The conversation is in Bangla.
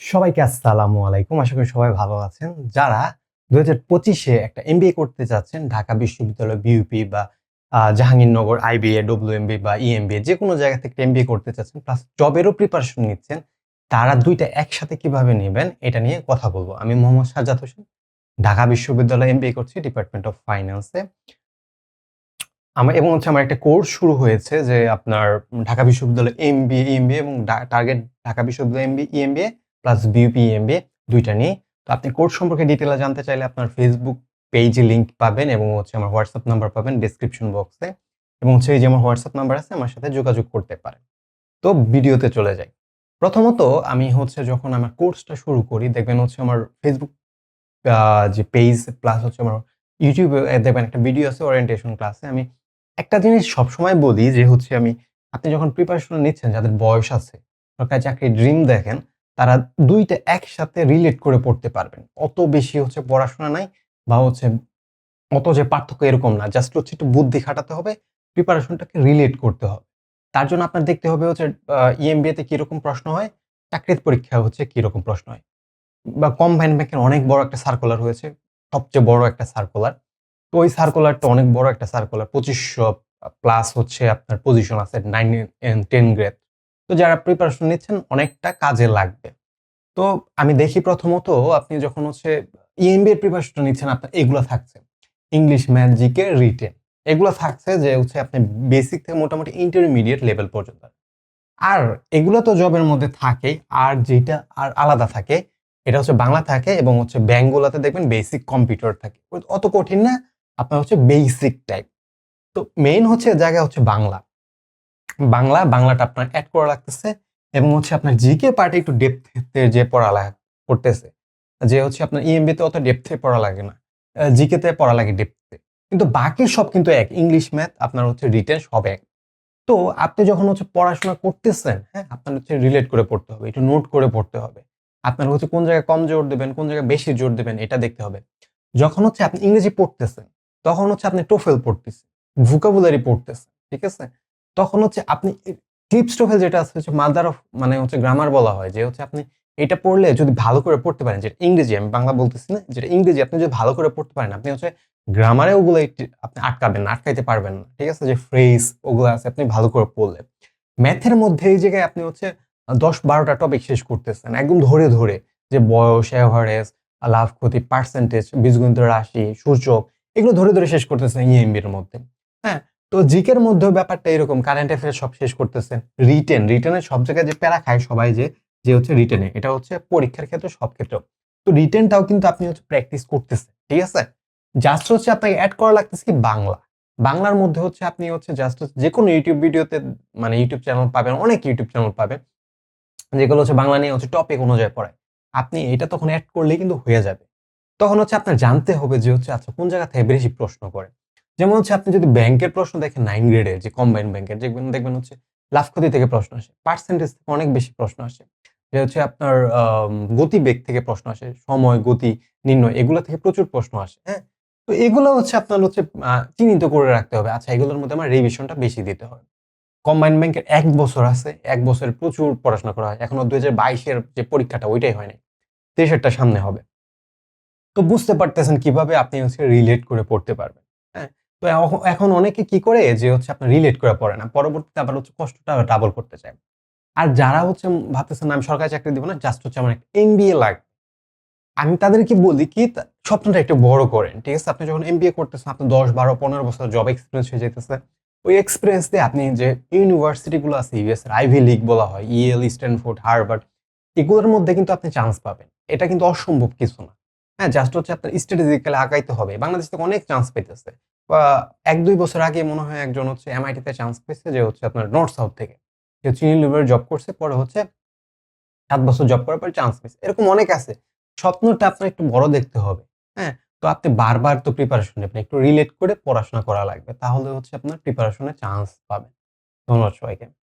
সবাইকে আসসালামু আলাইকুম। আশা করি সবাই ভালো আছেন। যারা দু হাজার পঁচিশে একটা এমবিএ করতে চাচ্ছেন, ঢাকা বিশ্ববিদ্যালয় বিউপি বা জাহাঙ্গীরনগর আইবিএ ডব্লিউ ডব্লিউএমবি বা ইএমবিএ যে কোনো জায়গা থেকে এমবিএ করতে চাচ্ছেন প্লাস জবেরও প্রিপারেশন নিচ্ছেন, তারা দুইটা একসাথে কীভাবে নেবেন, এটা নিয়ে কথা বলব। আমি মোহাম্মদ সাজ্জাদ হোসেন, ঢাকা বিশ্ববিদ্যালয়ে এমবিএ করছি ডিপার্টমেন্ট অফ ফাইন্যান্সে আমার, এবং হচ্ছে আমার একটা কোর্স শুরু হয়েছে যে আপনার ঢাকা বিশ্ববিদ্যালয় এমবিএ ইএমবিএ এবং টার্গেট ঢাকা বিশ্ববিদ্যালয় MBA EMBA plus BUP MBA দুইটা নিয়ে। তো আপনি কোর্স সম্পর্কে ডিটেলে জানতে চাইলে আপনার ফেসবুক পেজে লিঙ্ক পাবেন এবং হচ্ছে আমার হোয়াটসঅ্যাপ নাম্বার পাবেন ডিসক্রিপশন বক্সে এবং হচ্ছে এই যে আমার হোয়াটসঅ্যাপ নাম্বার আছে, আমার সাথে যোগাযোগ করতে পারেন। তো ভিডিওতে চলে যাই। প্রথমত আমি হচ্ছে যখন আমার কোর্সটা শুরু করি, দেখবেন হচ্ছে আমার ফেসবুক যে পেজ প্লাস হচ্ছে আমার ইউটিউবে দেখবেন একটা ভিডিও আছে ওরিয়েন্টেশন ক্লাসে আমি একটা জিনিস সবসময় বলি যে হচ্ছে আমি, আপনি যখন প্রিপারেশন নিচ্ছেন, যাদের বয়স আছে, সরকারি চাকরির ড্রিম দেখেন তারা দুইটা একসাথে রিলেট করে পড়তে পারবেন। অত বেশি হচ্ছে পড়াশোনা নাই বা হচ্ছে অত যে পার্থক্য এরকম না জাস্ট হচ্ছে একটু বুদ্ধি খাটাতে হবে প্রিপারেশনটাকে রিলেট করতে হবে। তার জন্য আপনার দেখতে হবে হচ্ছে ইএমবিএতে কীরকম প্রশ্ন হয়, চাকরির পরীক্ষা হচ্ছে কীরকম প্রশ্ন হয়। বা কম্বাইন ব্যাংকের অনেক বড় একটা সার্কুলার হয়েছে, সবচেয়ে বড় একটা সার্কুলার তো ওই সার্কুলারটা অনেক বড় একটা সার্কুলার পঁচিশশো প্লাস হচ্ছে আপনার পজিশন আছে নাইন টেন গ্রেড তো যারা প্রিপারেশন নিচ্ছেন, অনেকটা কাজে লাগবে। তো আমি দেখি প্রথমত আপনি যখন হচ্ছে ইএমবি এর প্রিপারেশন নিচ্ছেন, আপনার এগুলো থাকছে। ইংলিশ ম্যাথ জিকে রিটেন এগুলো থাকছে যে হচ্ছে আপনি বেসিক থেকে মোটামুটি ইন্টারমিডিয়েট লেভেল পর্যন্ত। আর এগুলো তো জবের মধ্যে থাকেই, আর যেটা আর আলাদা থাকে, এটা হচ্ছে বাংলা থাকে এবং হচ্ছে ব্যাঙ্কগুলোতে দেখবেন বেসিক কম্পিউটার থাকে। অত কঠিন না, আপনার হচ্ছে বেসিক টাইপ তো মেইন হচ্ছে জায়গা হচ্ছে বাংলা। বাংলা, বাংলাটা আপনার অ্যাড করা লাগতেছে এবং হচ্ছে আপনার জিকে পার্টে একটু ডেপথে যে পড়া লাগ- করতেছে। যে হচ্ছে আপনার ইএমবিতে অত ডেপথে পড়া লাগে না। জিকেতে পড়া লাগে ডেপথে কিন্তু বাকি সব কিন্তু এক। ইংলিশ ম্যাথ আপনার হচ্ছে রিটেন সব এক। তো আপনি যখন হচ্ছে পড়াশোনা করতেছেন হ্যাঁ আপনার হচ্ছে রিলেট করে পড়তে হবে, একটু নোট করে পড়তে হবে। আপনার হচ্ছে কোন জায়গায় কম জোর দেবেন, কোন জায়গায় বেশি জোর দেবেন, এটা দেখতে হবে। যখন হচ্ছে আপনি ইংরেজি পড়তেছেন, তখন হচ্ছে আপনি টোফেল পড়তেছেন ভুকাবুলারি পড়তেছেন, ঠিক আছে? তখন হচ্ছে আপনি ক্লিপস টোফেল যেটা আছে হচ্ছে মাদার অফ মানে হচ্ছে গ্রামার বলা হয়, যে হচ্ছে আপনি এটা পড়লে যদি ভালো করে পড়তে পারেন, যেটা ইংরেজি, আমি বাংলা বলতেছি না, যেটা ইংরেজি আপনি যদি ভালো করে পড়তে পারেন, আপনি হচ্ছে গ্রামারে ওগুলো আপনি আটকাবেন না, আটকাইতে পারবেন না, ঠিক আছে? যে ফ্রেজ ওগুলো আছে আপনি ভালো করে পড়লে। ম্যাথের মধ্যে এই জায়গায় আপনি হচ্ছে দশ বারোটা টপিক শেষ করতেছেন, একদম ধরে ধরে, যে বয়স এভারেজ লাভ, ক্ষতি পার্সেন্টেজ বীজগণিত রাশি, সূচক, এগুলো ধরে ধরে শেষ করতেছেন ইএমবির মধ্যে হ্যাঁ? তো জিকের মধ্যেও ব্যাপারটা এরকম কারেন্ট অ্যাফেয়ার সব শেষ করতেছেন রিটেন রিটেনের সব জায়গায় যে প্যারা খায় সবাই যে যে হচ্ছে রিটেনে এটা হচ্ছে পরীক্ষার ক্ষেত্রে সব ক্ষেত্রে তো রিটেনটাও কিন্তু আপনি হচ্ছে প্র্যাকটিস করতেছেন, ঠিক আছে? জাস্ট হচ্ছে আপনাকে অ্যাড করা লাগতেছে কি বাংলা। বাংলার মধ্যে হচ্ছে আপনি হচ্ছে জাস্ট হচ্ছে যে কোনো ইউটিউব ভিডিওতে মানে ইউটিউব চ্যানেল পাবেন, অনেক ইউটিউব চ্যানেল পাবেন, যেগুলো হচ্ছে বাংলা নিয়ে হচ্ছে টপিক অনুযায়ী পড়ায়। আপনি এটা তখন অ্যাড করলেই কিন্তু হয়ে যাবে। তখন হচ্ছে আপনার জানতে হবে যে হচ্ছে আচ্ছা কোন জায়গা থেকে বেশি প্রশ্ন করে। যেমন হচ্ছে আপনি যদি ব্যাংকের প্রশ্ন দেখেন নাইন গ্রেডের যে কম্বাইন ব্যাংকের দেখবেন দেখবেন হচ্ছে লাভ ক্ষতি থেকে প্রশ্ন আসে। পার্সেন্টেজ থেকে অনেক বেশি প্রশ্ন আসে। যে হচ্ছে আপনার গতিবেগ থেকে প্রশ্ন আসে, সময়, গতি, নির্ণয়, এগুলো থেকে প্রচুর প্রশ্ন আসে হ্যাঁ? তো এগুলো হচ্ছে আপনার হচ্ছে চিহ্নিত করে রাখতে হবে। আচ্ছা এগুলোর মধ্যে আমার রিভিশনটা বেশি দিতে হবে। কম্বাইন ব্যাংকের এক বছর আছে, এক বছরের প্রচুর পড়াশোনা করা হয়। এখনও দুই হাজার বাইশের যে পরীক্ষাটা, ওইটাই হয় নাই। সামনে হবে। তো বুঝতে পারতেছেন কীভাবে আপনি হচ্ছে রিলেট করে পড়তে পারবেন হ্যাঁ? তো এখন অনেকে কি করে? যে হচ্ছে আপনার রিলেট করে পড়ে না। পরবর্তীতে আবার হচ্ছে কষ্টটা ডাবল করতে চায়। আর যারা হচ্ছে ভাবতেছেন আমি সরকারি চাকরি দিব না জাস্ট হচ্ছে আমার একটা এমবিএ লাগবে। আমি তাদেরকে বলি কি স্বপ্নটা একটু বড় করেন, ঠিক আছে? আপনি যখন এমবিএ করতেছেন আপনি দশ, বারো, পনেরো বছর জব এক্সপিরিয়েন্স হয়ে যেতেছে। ওই এক্সপিরিয়েন্স দিয়ে আপনি যে ইউনিভার্সিটি গুলো আছে ইউএস এর আইভি লিগ বলা হয় ইএল স্ট্যানফোর্ড হার্ভার্ড এগুলোর মধ্যে কিন্তু আপনি চান্স পাবেন। এটা কিন্তু অসম্ভব কিছু না। হ্যাঁ জাস্ট হচ্ছে আপনার স্ট্র্যাটেজিক্যালি আগাইতে হবে। বাংলাদেশ থেকে অনেক চান্স পেতেছে। এক, দুই বছর আগে মনে হয় একজন হচ্ছে এমআইটিতে চান্স পেয়েছে যে হচ্ছে আপনার নর্থ সাউথ থেকে। যে চিনি লিভার জব করছে, পরে হচ্ছে সাত বছর জব করার পরে চান্স পেয়েছে। এরকম অনেক আছে। স্বপ্নটা আপনার একটু বড় দেখতে হবে হ্যাঁ? তো আপনি বারবার তো প্রিপারেশন নেবেন, একটু রিলেট করে পড়াশোনা করা লাগবে, তাহলে হচ্ছে আপনার প্রিপারেশনে চান্স পাবেন। ধন্যবাদ সবাইকে।